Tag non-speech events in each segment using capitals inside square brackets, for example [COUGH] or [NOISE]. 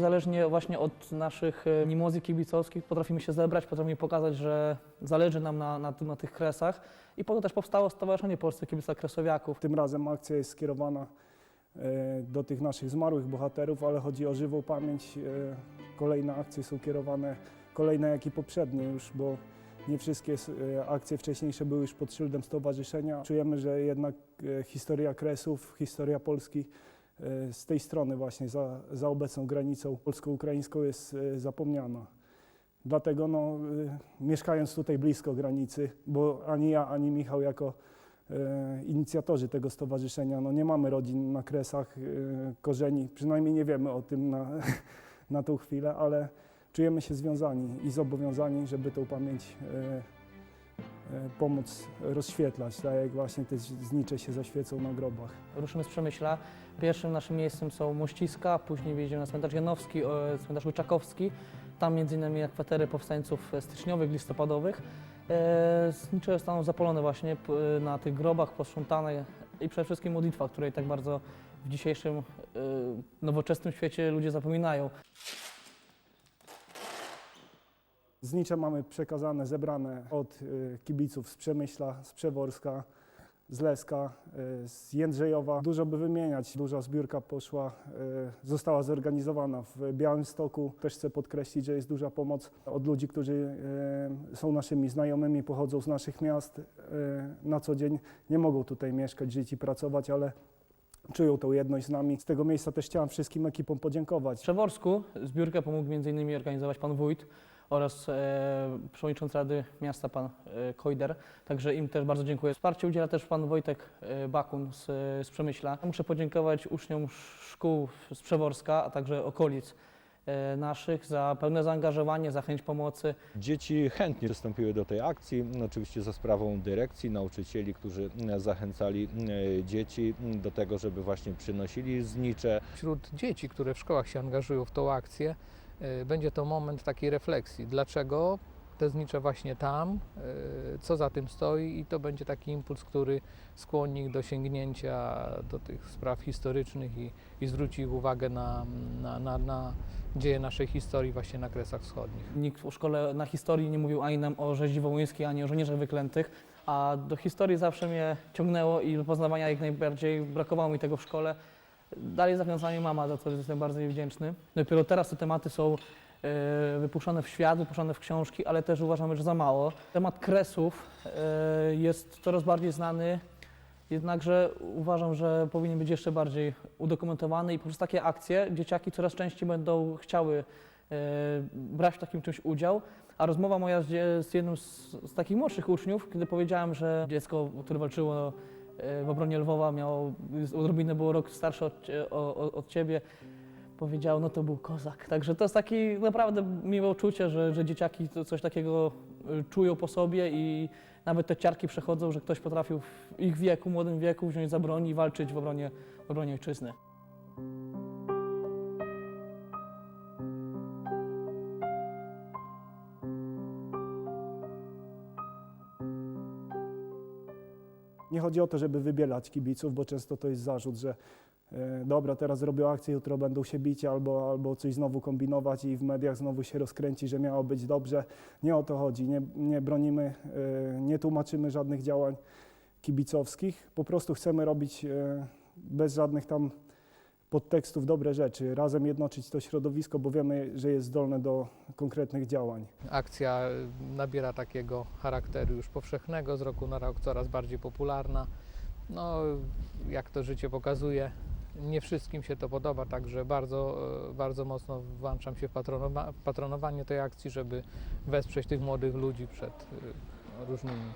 Niezależnie właśnie od naszych e, animozji kibicowskich potrafimy się zebrać, potrafimy pokazać, że zależy nam na, na, na tych kresach i po to też powstało Stowarzyszenie Polskie Kibica Kresowiaków. Tym razem akcja jest skierowana e, do tych naszych zmarłych bohaterów, ale chodzi o żywą pamięć. E, Kolejne akcje są kierowane, kolejne jak i poprzednie już, bo nie wszystkie akcje wcześniejsze były już pod szyldem stowarzyszenia. Czujemy, że jednak historia Kresów, historia Polski z tej strony właśnie za, za obecną granicą polsko-ukraińską jest e, zapomniana. Dlatego no, e, mieszkając tutaj blisko granicy, bo ani ja, ani Michał jako e, inicjatorzy tego stowarzyszenia. No nie mamy rodzin na Kresach, e, korzeni, przynajmniej nie wiemy o tym na, [LAUGHS] na tą chwilę, ale czujemy się związani i zobowiązani, żeby tą pamięć e, e, pomóc rozświetlać, tak jak właśnie te znicze się zaświecą na grobach. Ruszymy z Przemyśla. Pierwszym naszym miejscem są Mościska, później wjedziemy na cmentarz Janowski, o, cmentarz Łyczakowski. Tam między innymi akwatery powstańców styczniowych, listopadowych. E, Znicze zostaną zapalone właśnie na tych grobach, posprzątane i przede wszystkim modlitwa, której tak bardzo w dzisiejszym e, nowoczesnym świecie ludzie zapominają. Znicze mamy przekazane, zebrane od y, kibiców z Przemyśla, z Przeworska, z Leska, y, z Jędrzejowa. Dużo by wymieniać. Duża zbiórka poszła, y, została zorganizowana w Białymstoku. Też chcę podkreślić, że jest duża pomoc od ludzi, którzy są naszymi znajomymi, pochodzą z naszych miast. Na co dzień nie mogą tutaj mieszkać, żyć i pracować, ale czują tą jedność z nami. Z tego miejsca też chciałem wszystkim ekipom podziękować. W Przeworsku zbiórkę pomógł m.in. organizować pan wójt oraz e, przewodniczący Rady Miasta pan e, Kojder, także im też bardzo dziękuję. Wsparcie udziela też pan Wojtek e, Bakun z, z Przemyśla. Muszę podziękować uczniom szkół z Przeworska, a także okolic e, naszych za pełne zaangażowanie, za chęć pomocy. Dzieci chętnie przystąpiły do tej akcji, oczywiście za sprawą dyrekcji, nauczycieli, którzy e, zachęcali e, dzieci do tego, żeby właśnie przynosili znicze. wśród dzieci, które w szkołach się angażują w tą akcję, będzie to moment takiej refleksji. Dlaczego te znicze właśnie tam, y, co za tym stoi i to będzie taki impuls, który skłoni ich do sięgnięcia do tych spraw historycznych i, i zwróci ich uwagę na, na, na, na dzieje naszej historii właśnie na Kresach Wschodnich. Nikt w szkole na historii nie mówił ani nam o rzezi wołyńskiej, ani o żołnierzach wyklętych, a do historii zawsze mnie ciągnęło i do poznawania jak najbardziej brakowało mi tego w szkole. Dalej zachęca mnie mama, za co jestem bardzo jej wdzięczny. Dopiero teraz te tematy są e, wypuszczone w świat, wypuszczone w książki, ale też uważamy, że za mało. Temat kresów e, jest coraz bardziej znany, jednakże uważam, że powinien być jeszcze bardziej udokumentowany i poprzez takie akcje dzieciaki coraz częściej będą chciały e, brać w takim czymś udział. A rozmowa moja z, jednym z, z takich młodszych uczniów, kiedy powiedziałem, że dziecko, które walczyło w obronie Lwowa, miało, odrobinę było rok starsze od, cie- o- o- od ciebie, powiedział, no to był kozak. Także to jest takie naprawdę miłe uczucie, że, że dzieciaki coś takiego y, czują po sobie i nawet te ciarki przechodzą, że ktoś potrafił w ich wieku, młodym wieku wziąć za broń i walczyć w obronie, w obronie ojczyzny. Nie chodzi o to, żeby wybielać kibiców, bo często to jest zarzut, że e, dobra, teraz zrobią akcję, jutro będą się bić albo, albo coś znowu kombinować i w mediach znowu się rozkręci, że miało być dobrze. Nie o to chodzi. Nie, nie bronimy, e, nie tłumaczymy żadnych działań kibicowskich. Po prostu chcemy robić e, bez żadnych tam podtekstów dobre rzeczy, razem jednoczyć to środowisko, bo wiemy, że jest zdolne do konkretnych działań. Akcja y, nabiera takiego charakteru już powszechnego, z roku na rok coraz bardziej popularna. No, jak to życie pokazuje, nie wszystkim się to podoba, także bardzo, y, bardzo mocno włączam się w patronowa- patronowanie tej akcji, żeby wesprzeć tych młodych ludzi przed y, różnymi,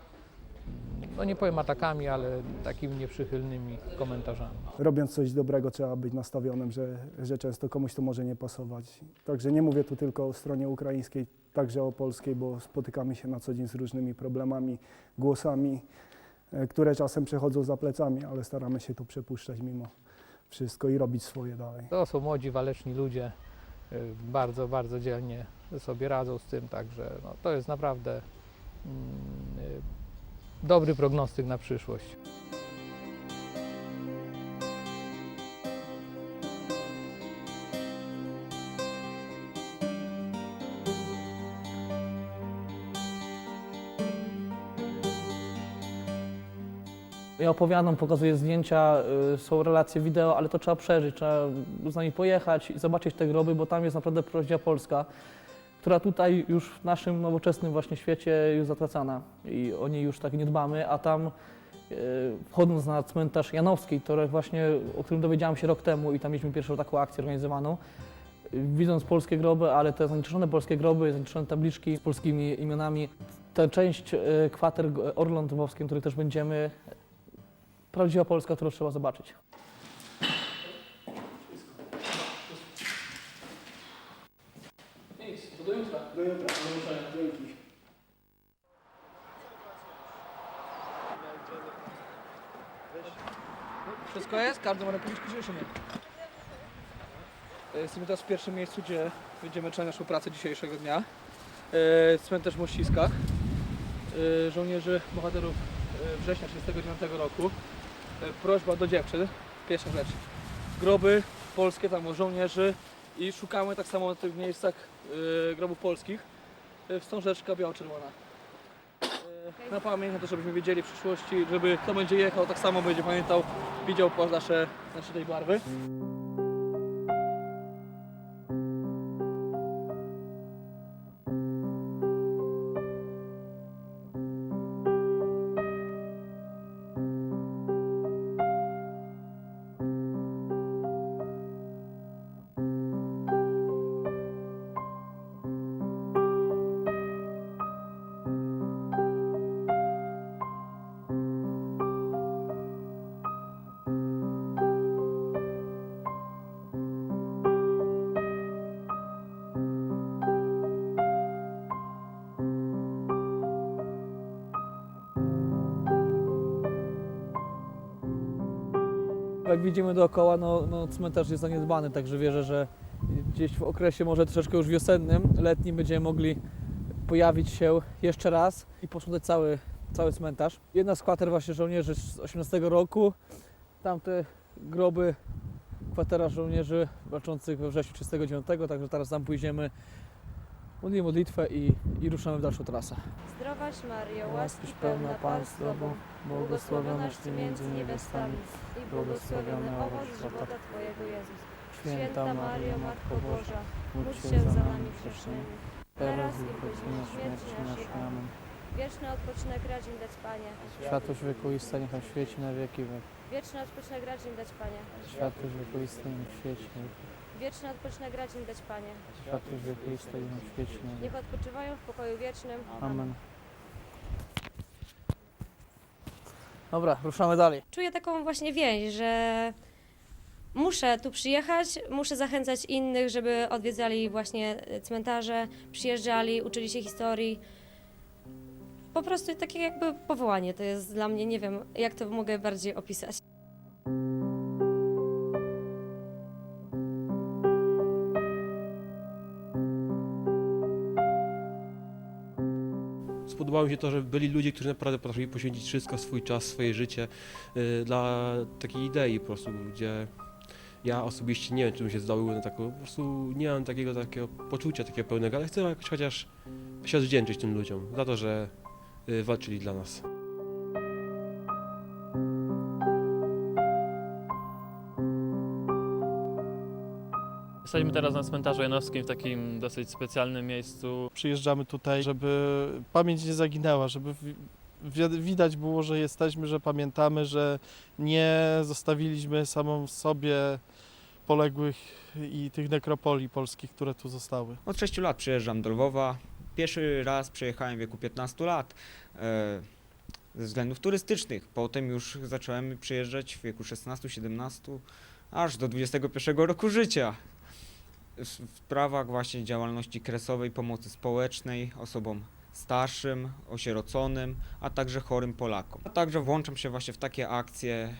no nie powiem atakami, ale takimi nieprzychylnymi komentarzami. robiąc coś dobrego, trzeba być nastawionym, że, że często komuś to może nie pasować. Także nie mówię tu tylko o stronie ukraińskiej, także o polskiej, bo spotykamy się na co dzień z różnymi problemami, głosami, e, które czasem przechodzą za plecami, ale staramy się to przepuszczać mimo wszystko i robić swoje dalej. To są młodzi, waleczni ludzie, y, bardzo, bardzo dzielnie sobie radzą z tym, także no, to jest naprawdę mm, y, dobry prognostyk na przyszłość. Ja opowiadam, pokazuję zdjęcia, y, są relacje wideo, ale to trzeba przeżyć, trzeba z nami pojechać i zobaczyć te groby, bo tam jest naprawdę proźnia Polska która tutaj już w naszym nowoczesnym właśnie świecie jest zatracana i o niej już tak nie dbamy, a tam y, wchodząc na cmentarz Janowski, który właśnie, o którym dowiedziałam się rok temu i tam mieliśmy pierwszą taką akcję organizowaną, widząc polskie groby, ale te zanieczyszczone polskie groby, zanieczyszczone tabliczki z polskimi imionami, tę część y, kwater Orląt Lwowskim, w których też będziemy, prawdziwa Polska, którą trzeba zobaczyć. Do jutra. Do jutra. Dzięki. Wszystko jest? Każdy ma rękawiczki, czy jeszcze nie? E, Jesteśmy teraz w pierwszym miejscu, gdzie będziemy czekać naszą pracę dzisiejszego dnia. E, Cmentarz w Mościskach. E, Żołnierzy, bohaterów e, września 1939 roku. E, Prośba do dziewczyn. Pierwsza rzecz. Groby polskie tam o żołnierzy i szukamy tak samo na tych miejscach e, grobów polskich. E, Wstążeczka biało-czerwona. E, Na pamięć, na to, żebyśmy wiedzieli w przyszłości, żeby kto będzie jechał, tak samo będzie pamiętał, widział nasze, nasze tej barwy. Jak widzimy dookoła, no, no cmentarz jest zaniedbany, także wierzę, że gdzieś w okresie może troszeczkę już wiosennym, letnim będziemy mogli pojawić się jeszcze raz i posprzątać cały, cały cmentarz. Jedna z kwater właśnie żołnierzy z 18 roku, tamte groby kwatera żołnierzy walczących we wrześniu 39, także teraz tam pójdziemy, modlimy modlitwę i, i ruszamy w dalszą trasę. Zdrowaś Maryjo, łaski pełna Pan z Tobą, błogosławionaś Ty między niewiastami i błogosławiony owoc żywota Twojego Jezus. Święta Maryjo, Matko Boża, módl się za nami grzesznymi, teraz i w godzinę śmierci naszej. Amen. Wieczny odpoczynek racz im dać Panie, Światłość wiekuista niechaj świeci na wieki wieków. wieczny odpoczynek racz im dać Panie, Światłość wiekuista niech świeci na wieki. wieczny odpoczynek racz im dać Panie. Światłość wiekuista niech świeci na wieki. Niech odpoczywają w pokoju wiecznym. Amen. Dobra, ruszamy dalej. Czuję taką właśnie więź, że muszę tu przyjechać, muszę zachęcać innych, żeby odwiedzali właśnie cmentarze, przyjeżdżali, uczyli się historii. Po prostu takie jakby powołanie to jest dla mnie, nie wiem jak to mogę bardziej opisać. Spodobało mi się to, że byli ludzie, którzy naprawdę potrafili poświęcić wszystko, swój czas, swoje życie y, dla takiej idei po prostu, gdzie ja osobiście nie wiem, czy bym się zdał na taką, po prostu nie mam takiego, takiego poczucia takiego pełnego, ale chcę jakoś chociaż się odwdzięczyć tym ludziom za to, że y, walczyli dla nas. Jesteśmy teraz na cmentarzu Janowskim w takim dosyć specjalnym miejscu. Przyjeżdżamy tutaj, żeby pamięć nie zaginęła, żeby wi- wi- widać było, że jesteśmy, że pamiętamy, że nie zostawiliśmy samą sobie poległych i tych nekropolii polskich, które tu zostały. Od 6 lat przyjeżdżam do Lwowa. Pierwszy raz przyjechałem w wieku 15 lat e, ze względów turystycznych. Potem już zacząłem przyjeżdżać w wieku 16-17 aż do 21 roku życia. W sprawach właśnie działalności kresowej, pomocy społecznej osobom starszym, osieroconym, a także chorym Polakom. A także włączam się właśnie w takie akcje e,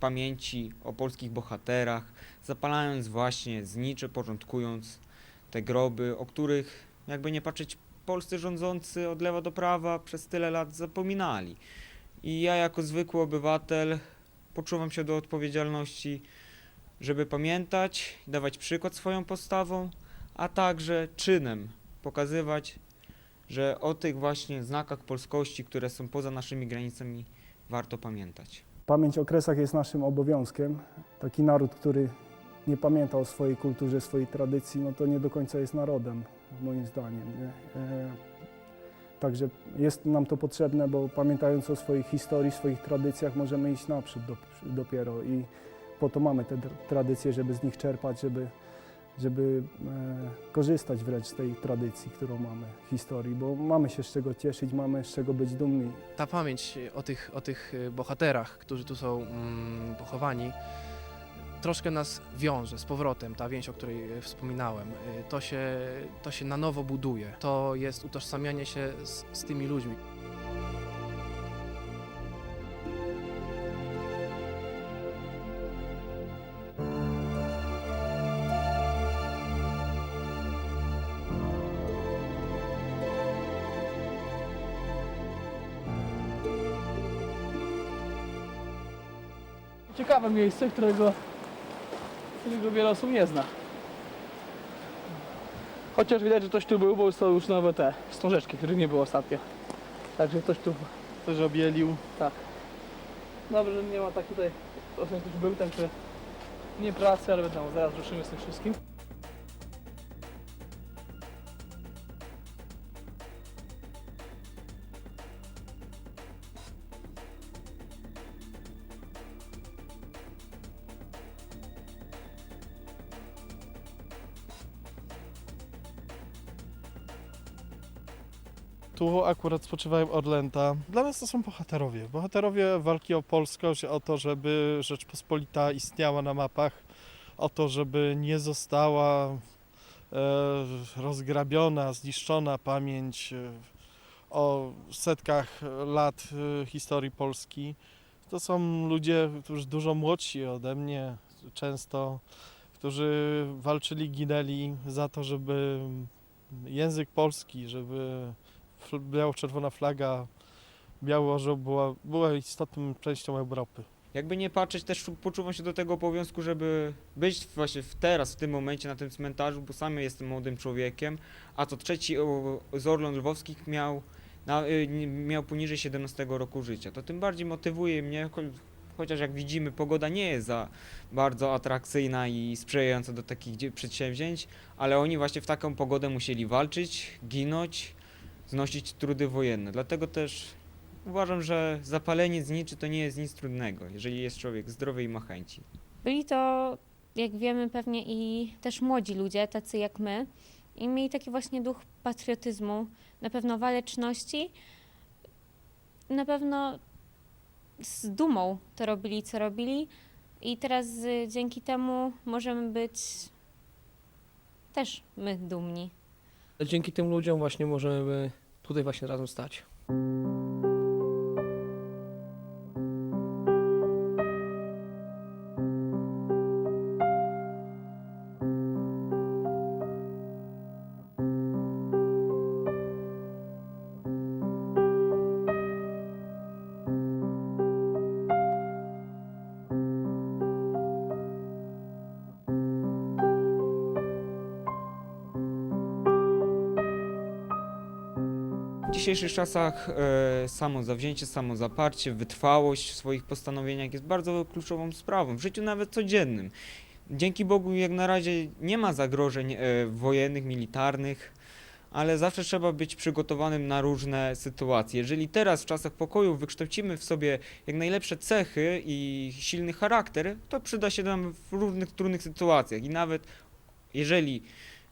pamięci o polskich bohaterach, zapalając właśnie znicze, porządkując te groby, o których jakby nie patrzeć polscy rządzący od lewa do prawa przez tyle lat zapominali. I ja jako zwykły obywatel poczuwam się do odpowiedzialności, żeby pamiętać, dawać przykład swoją postawą, a także czynem pokazywać, że o tych właśnie znakach polskości, które są poza naszymi granicami, warto pamiętać. Pamięć o Kresach jest naszym obowiązkiem. Taki naród, który nie pamięta o swojej kulturze, swojej tradycji, no to nie do końca jest narodem, moim zdaniem. Nie? E, Także jest nam to potrzebne, bo pamiętając o swojej historii, swoich tradycjach, możemy iść naprzód do, dopiero i po to mamy te tr- tradycje, żeby z nich czerpać, żeby, żeby e, korzystać wręcz z tej tradycji, którą mamy, historii, bo mamy się z czego cieszyć, mamy z czego być dumni. ta pamięć o tych, o tych y, bohaterach, którzy tu są mm, pochowani, troszkę nas wiąże z powrotem, ta więź, o której y, wspominałem. Y, To się, to się na nowo buduje. To jest utożsamianie się z, z tymi ludźmi. Miejsce, którego, którego wiele osób nie zna. Chociaż widać, że ktoś tu był, bo są już nowe te wstążeczki, których nie było ostatnio. Także ktoś tu, Też obielił. tak. Dobrze, że nie ma tak tutaj, ostatnio ktoś był, także nie pracy, ale wiadomo, zaraz ruszymy z tym wszystkim. Akurat spoczywają Orlęta. Dla nas to są bohaterowie. Bohaterowie walki o polskość, o to, żeby Rzeczpospolita istniała na mapach, o to, żeby nie została e, rozgrabiona, zniszczona pamięć e, o setkach lat e, historii Polski. To są ludzie, którzy dużo młodsi ode mnie, często, którzy walczyli, ginęli za to, żeby język polski, żeby biało-czerwona flaga, biały orzeł była, była istotną częścią Europy. Jakby nie patrzeć, też czu- poczuwam się do tego obowiązku, żeby być właśnie w teraz, w tym momencie na tym cmentarzu, bo sam jestem młodym człowiekiem, a to trzeci z Orląt Lwowskich miał, na, y, miał poniżej 17 roku życia. To tym bardziej motywuje mnie, cho- chociaż jak widzimy, pogoda nie jest za bardzo atrakcyjna i sprzyjająca do takich przedsięwzięć, ale oni właśnie w taką pogodę musieli walczyć, ginąć, znosić trudy wojenne. Dlatego też Uważam, że zapalenie zniczy to nie jest nic trudnego, jeżeli jest człowiek zdrowy i ma chęci. Byli to, jak wiemy, pewnie i też młodzi ludzie, tacy jak my, i mieli taki właśnie duch patriotyzmu, na pewno waleczności, na pewno z dumą to robili, co robili, i teraz y, dzięki temu możemy być też my dumni. Dzięki tym ludziom właśnie możemy tutaj właśnie razem stać. W dzisiejszych czasach e, samo zawzięcie, wytrwałość w swoich postanowieniach jest bardzo kluczową sprawą, w życiu nawet codziennym. Dzięki Bogu jak na razie nie ma zagrożeń e, wojennych, militarnych, ale zawsze trzeba być przygotowanym na różne sytuacje. Jeżeli teraz w czasach pokoju wykształcimy w sobie jak najlepsze cechy i silny charakter, to przyda się nam w różnych trudnych sytuacjach i nawet jeżeli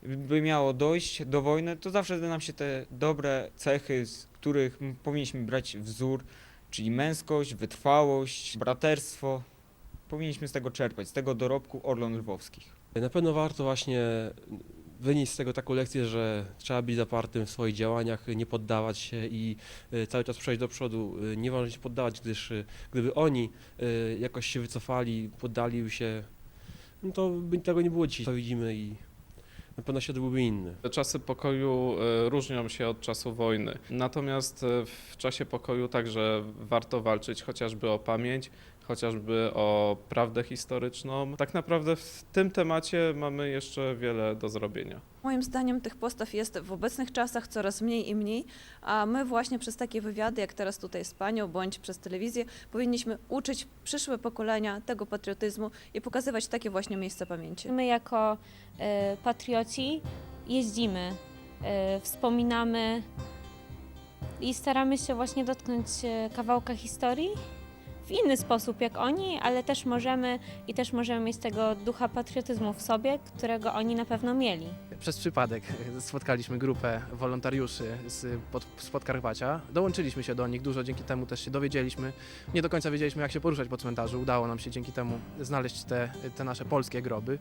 by miało dojść do wojny, to zawsze nam się te dobre cechy, z których powinniśmy brać wzór, czyli męskość, wytrwałość, braterstwo. Powinniśmy z tego czerpać, z tego dorobku Orlon Lwowskich. Na pewno warto właśnie wynieść z tego taką lekcję, że trzeba być zapartym w swoich działaniach, nie poddawać się i y, cały czas przejść do przodu. Y, Nie wolno się poddawać, gdyż y, gdyby oni jakoś się wycofali, poddali się, no to by tego nie było dzisiaj, to widzimy i na pewno świat byłby inny. Czasy pokoju e, różnią się od czasu wojny. Natomiast e, w czasie pokoju także warto walczyć chociażby o pamięć, chociażby o prawdę historyczną. Tak naprawdę w tym temacie mamy jeszcze wiele do zrobienia. Moim zdaniem tych postaw jest w obecnych czasach coraz mniej i mniej, a my właśnie przez takie wywiady, jak teraz tutaj z Panią, bądź przez telewizję, powinniśmy uczyć przyszłe pokolenia tego patriotyzmu i pokazywać takie właśnie miejsca pamięci. My jako e, patrioci jeździmy, e, wspominamy i staramy się właśnie dotknąć e, kawałka historii w inny sposób jak oni, ale też możemy i też możemy mieć tego ducha patriotyzmu w sobie, którego oni na pewno mieli. Przez przypadek spotkaliśmy grupę wolontariuszy z, z Podkarpacia. Dołączyliśmy się do nich, dużo dzięki temu też się dowiedzieliśmy. Nie do końca wiedzieliśmy, jak się poruszać po cmentarzu. Udało nam się dzięki temu znaleźć te, te nasze polskie groby.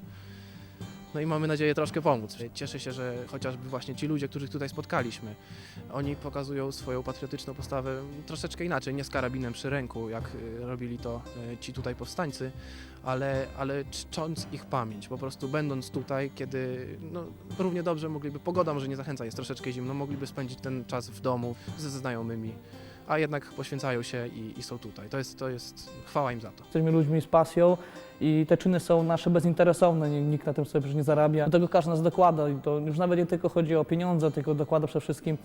No i mamy nadzieję troszkę pomóc. Cieszę się, że chociażby właśnie ci ludzie, których tutaj spotkaliśmy, oni pokazują swoją patriotyczną postawę troszeczkę inaczej, nie z karabinem przy ręku, jak y, robili to y, ci tutaj powstańcy, ale, ale czcząc ich pamięć, po prostu będąc tutaj, kiedy no, równie dobrze mogliby, pogoda może nie zachęca, jest troszeczkę zimno, mogliby spędzić ten czas w domu ze znajomymi, a jednak poświęcają się i, i są tutaj. To jest, to jest, chwała im za to. Jesteśmy ludźmi z pasją i te czyny są nasze bezinteresowne, nikt na tym sobie przecież nie zarabia. Do tego każdy nas dokłada i to już nawet nie tylko chodzi o pieniądze, tylko dokłada przede wszystkim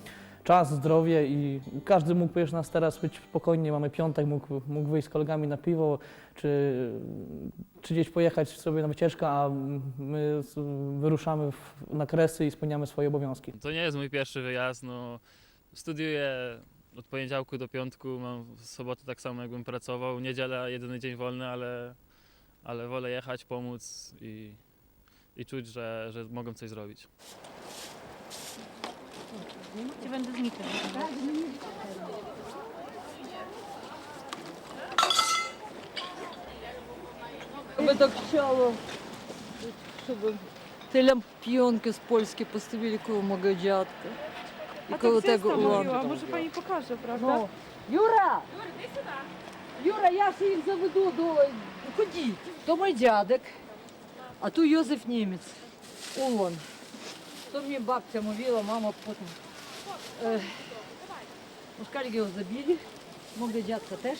czas, zdrowie i każdy mógł przecież nas teraz być spokojnie, mamy piątek, mógł, mógł wyjść z kolegami na piwo, czy, czy gdzieś pojechać sobie na wycieczkę, a my wyruszamy w, na kresy i spełniamy swoje obowiązki. To nie jest mój pierwszy wyjazd, no studiuję od poniedziałku do piątku, mam sobotę tak samo jakbym pracował, niedziela jedyny dzień wolny, ale, ale wolę jechać, pomóc i, i czuć, że, że mogę coś zrobić. Gdzie będę zniknąć? Я бы так хотела, чтобы те лампионки з Польськи поставили коло мого дядка. І коло того уламка. może Pani pokaże, prawda? Ну, Юра! Юра, я ж їх заведу до... Ходіть. То мій дядек, а то Йозеф Німець. Он. То мені бабця мовила, мама потім. Е, Москалі його забили, мого дядка теж.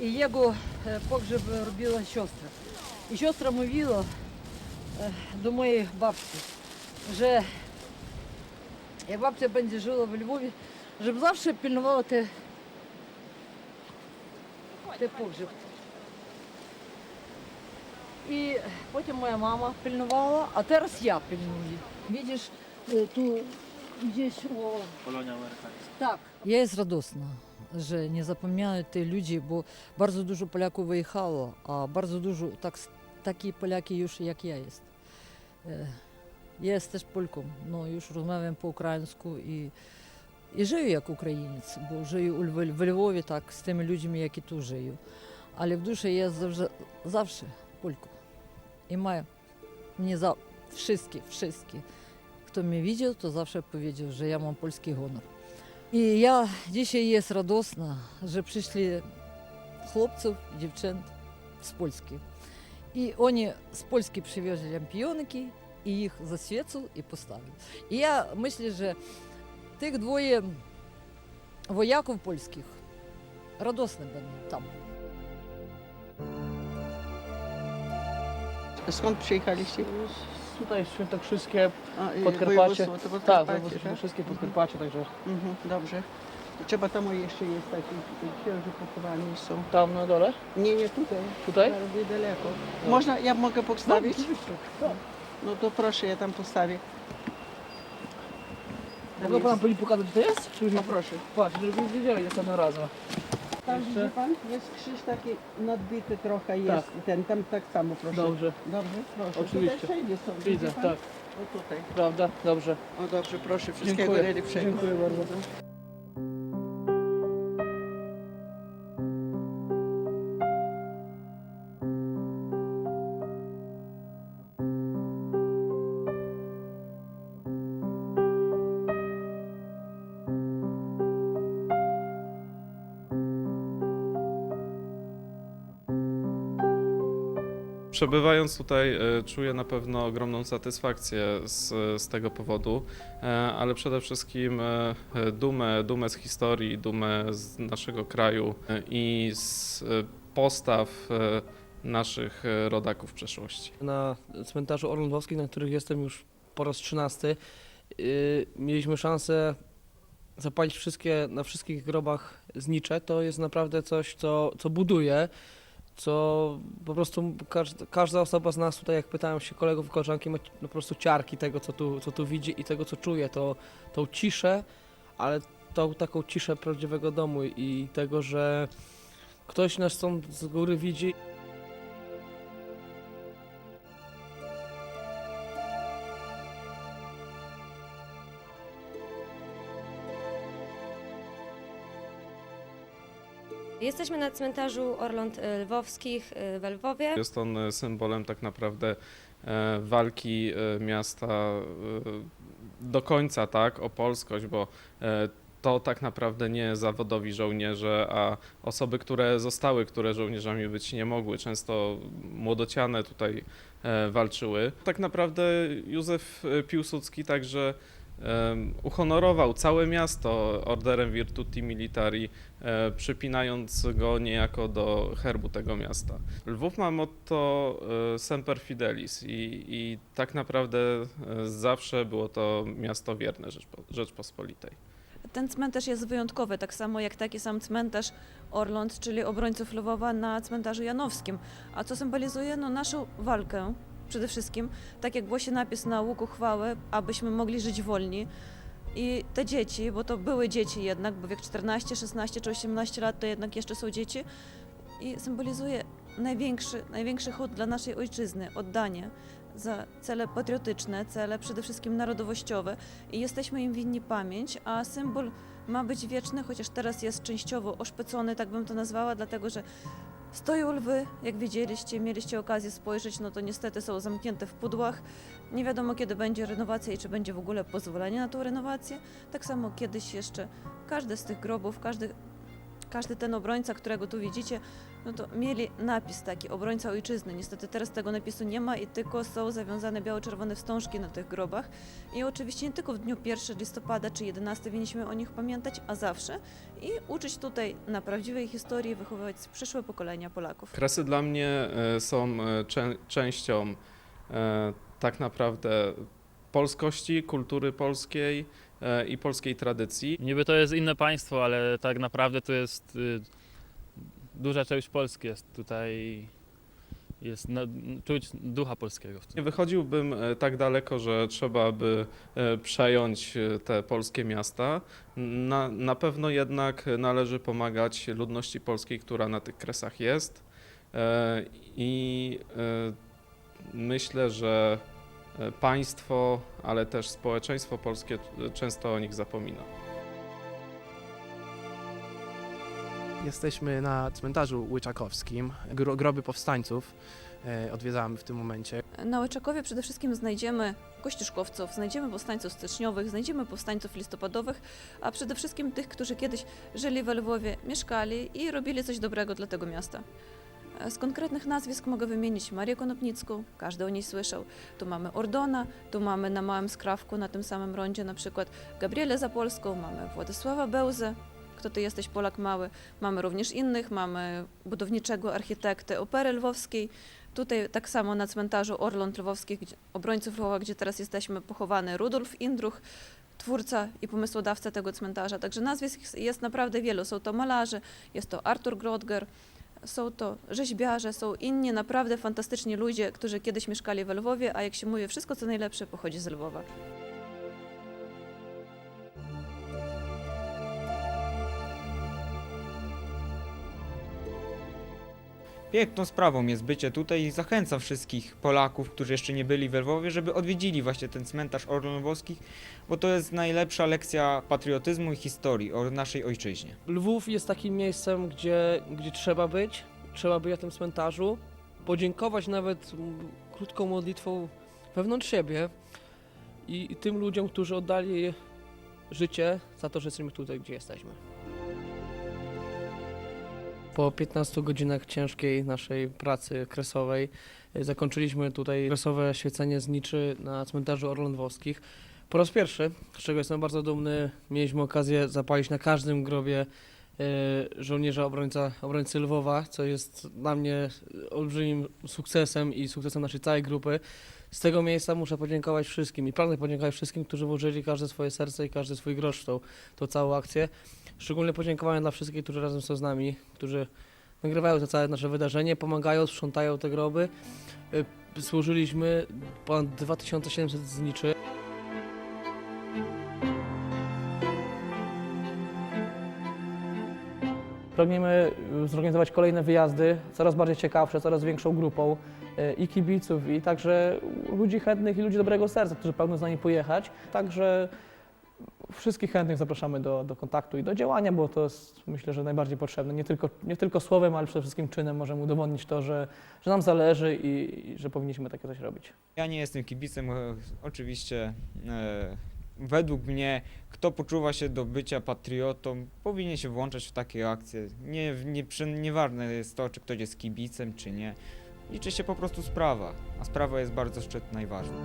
І його е, погреб робила сестра. І сестра мовила е, до моєї бабці, що як бабця będzie жила в Львові, щоб завжди пильнувала те, те погреб. І потім моя мама пильнувала, а зараз я пильную. Видиш, е, ту здесь о... Полоня американська. Так. Я із радосна. Вже не запам'ятають люди, бо дуже дуже поляку виїхало, а дуже дуже так, такі поляки, юж, як я є. Е, я є теж польком, але юж розмовляємо по-українську і і живу як українець, бо живу у Львові так з тими людьми, які тут живу. Але в душі я завжди завжди w duszy jest zawsze, zawsze Polką. I mają mnie za wszystkie, wszystkie. Kto mnie widział, to zawsze powiedział, że ja mam polski honor. I ja dzisiaj jest radosna, że przyszli chłopców, dziewczęt z Polski. I oni z Polski przywieźli lampionki i ich zaświecą i postawił. I ja myślę, że tych Skąd przyjechaliście? Tutaj świętokrzyskie A, y, Podkarpacie. województwo, to Tak, województwo wszystkie Podkarpacie, także Mhm, dobrze. Trzeba tam jeszcze jest taki księży pochowani są. tam na dole. Nie, nie tutaj. Tutaj? Bardzo niedaleko. Można, ja mogę postawić? Tak. No to proszę, ja tam postawię. Mogę Pan pani pokazać, gdzie to jest? Czy już No proszę. Patrz, żeby wiedzieli następnym razem. Tam widzi pan, jest krzyż taki nadbity trochę jest. Ten tam tak samo proszę. Dobrze, Dobrze, proszę. Oczywiście. Tutaj wszędzie są. widzi widzę, pan? tak. O tutaj. Prawda? Dobrze. O dobrze, proszę, wszystkiego Dziękuję. najlepszego. Dziękuję bardzo. Przebywając tutaj, e, czuję na pewno ogromną satysfakcję z, z tego powodu, e, ale przede wszystkim e, dumę, dumę z historii, dumę z naszego kraju i z postaw naszych rodaków przeszłości. Na cmentarzu Orlądowskich, na których jestem już po raz trzynasty, yy, mieliśmy szansę zapalić wszystkie, na wszystkich grobach znicze. To jest naprawdę coś, co, co buduje, co po prostu każda, każda osoba z nas tutaj, jak pytałem się kolegów i koleżanki, ma po prostu ciarki tego, co tu, co tu widzi i tego, co czuje, to, tą ciszę, ale tą taką ciszę prawdziwego domu i tego, że ktoś nas stąd z góry widzi Jesteśmy na cmentarzu Orląt y, Lwowskich y, w Lwowie. Jest on e, symbolem tak naprawdę e, walki e, miasta e, do końca, tak, o polskość, bo to tak naprawdę nie zawodowi żołnierze, a osoby, które zostały, które żołnierzami być nie mogły, często młodociane tutaj walczyły. Tak naprawdę Józef Piłsudski także uhonorował całe miasto orderem Virtuti Militari, przypinając go niejako do herbu tego miasta. Lwów ma motto e, Semper Fidelis i, i tak naprawdę e, zawsze było to miasto wierne Rzeczpo, Rzeczpospolitej. Ten cmentarz jest wyjątkowy, tak samo jak taki sam cmentarz Orląt, czyli obrońców Lwowa na cmentarzu Janowskim. A co symbolizuje? No naszą walkę przede wszystkim, tak jak głosi napis na łuku chwały, abyśmy mogli żyć wolni. I te dzieci, bo to były dzieci jednak, bo wiek 14, 16 czy 18 lat to jednak jeszcze są dzieci i symbolizuje największy, największy hołd dla naszej ojczyzny, oddanie za cele patriotyczne, cele przede wszystkim narodowościowe i jesteśmy im winni pamięć, a symbol ma być wieczny, chociaż teraz jest częściowo oszpecony, tak bym to nazwała, dlatego że stoją lwy, jak widzieliście, mieliście okazję spojrzeć, no to niestety są zamknięte w pudłach. Nie wiadomo kiedy będzie renowacja i czy będzie w ogóle pozwolenie na tą renowację. Tak samo kiedyś jeszcze każdy z tych grobów, każdy, każdy ten obrońca, którego tu widzicie, no to mieli napis taki, obrońca ojczyzny. Niestety teraz tego napisu nie ma i tylko są zawiązane biało-czerwone wstążki na tych grobach. I oczywiście nie tylko w dniu 1 listopada czy 11 powinniśmy o nich pamiętać, a zawsze i uczyć tutaj na prawdziwej historii, wychowywać przyszłe pokolenia Polaków. Kresy dla mnie e, są e, czę- częścią e, tak naprawdę polskości, kultury polskiej i polskiej tradycji. Niby to jest inne państwo, ale tak naprawdę to jest y, duża część Polski jest tutaj, jest na, czuć ducha polskiego w tym. Nie wychodziłbym e, tak daleko, że trzeba by e, przejąć e, te polskie miasta. Na, na pewno jednak należy pomagać ludności polskiej, która na tych kresach jest. E, I e, myślę, że e, państwo, ale też społeczeństwo polskie e, często o nich zapomina. Jesteśmy na cmentarzu łyczakowskim, gro, groby powstańców e, odwiedzamy w tym momencie. Na Łyczakowie przede wszystkim znajdziemy kościuszkowców, znajdziemy powstańców styczniowych, znajdziemy powstańców listopadowych, a przede wszystkim tych, którzy kiedyś żyli we Lwowie, mieszkali i robili coś dobrego dla tego miasta. E, Z konkretnych nazwisk mogę wymienić Marię Konopnicką, każdy o niej słyszał. Tu mamy Ordona, tu mamy na Małym Skrawku, na tym samym rondzie na przykład Gabrielę Zapolską, mamy Władysława Bełzę, kto ty jesteś Polak Mały. Mamy również innych, mamy budowniczego architekty Opery Lwowskiej. Tutaj tak samo na cmentarzu Orląt Lwowskich, obrońców Lwowa, gdzie teraz jesteśmy, pochowany Rudolf Indruch, twórca i pomysłodawca tego cmentarza. Także nazwisk jest naprawdę wielu. Są to malarze, jest to Artur Grodger, są to rzeźbiarze, są inni naprawdę fantastyczni ludzie, którzy kiedyś mieszkali we Lwowie, a jak się mówi, wszystko co najlepsze pochodzi z Lwowa. Piękną sprawą jest bycie tutaj i zachęcam wszystkich Polaków, którzy jeszcze nie byli we Lwowie, żeby odwiedzili właśnie ten cmentarz Orląt Lwowskich, bo to jest najlepsza lekcja patriotyzmu i historii o naszej ojczyźnie. Lwów jest takim miejscem, gdzie, gdzie trzeba być, trzeba być na tym cmentarzu, podziękować nawet krótką modlitwą wewnątrz siebie i, i tym ludziom, którzy oddali życie za to, że jesteśmy tutaj, gdzie jesteśmy. Po 15 godzinach ciężkiej naszej pracy kresowej y, zakończyliśmy tutaj kresowe świecenie zniczy na cmentarzu Orląt-Wowskich. Po raz pierwszy, z czego jestem bardzo dumny, mieliśmy okazję zapalić na każdym grobie e, żołnierza obrońca, obrońcy Lwowa, co jest dla mnie olbrzymim sukcesem i sukcesem naszej całej grupy. Z tego miejsca muszę podziękować wszystkim i pragnę podziękować wszystkim, którzy włożyli każde swoje serce i każdy swój grosz w tą, tą całą akcję. Szczególnie podziękowania dla wszystkich, którzy razem są z nami, którzy nagrywają to całe nasze wydarzenie, pomagają, sprzątają te groby. Y, Służyliśmy ponad 2700 zniczy. Pragniemy y, zorganizować kolejne wyjazdy, coraz bardziej ciekawsze, coraz większą grupą y, i kibiców, i także ludzi chętnych i ludzi dobrego serca, którzy pragną z nami pojechać. Także wszystkich chętnych zapraszamy do, do kontaktu i do działania, bo to jest myślę, że najbardziej potrzebne. Nie tylko, nie tylko słowem, ale przede wszystkim czynem możemy udowodnić to, że, że nam zależy i, i że powinniśmy takie coś robić. Ja nie jestem kibicem, e, oczywiście. E, według mnie, kto poczuwa się do bycia patriotą, powinien się włączać w takie akcje. Nie, nie, przy- nieważne jest to, czy ktoś jest kibicem, czy nie. Liczy się po prostu sprawa, a sprawa jest bardzo szczytna i ważna.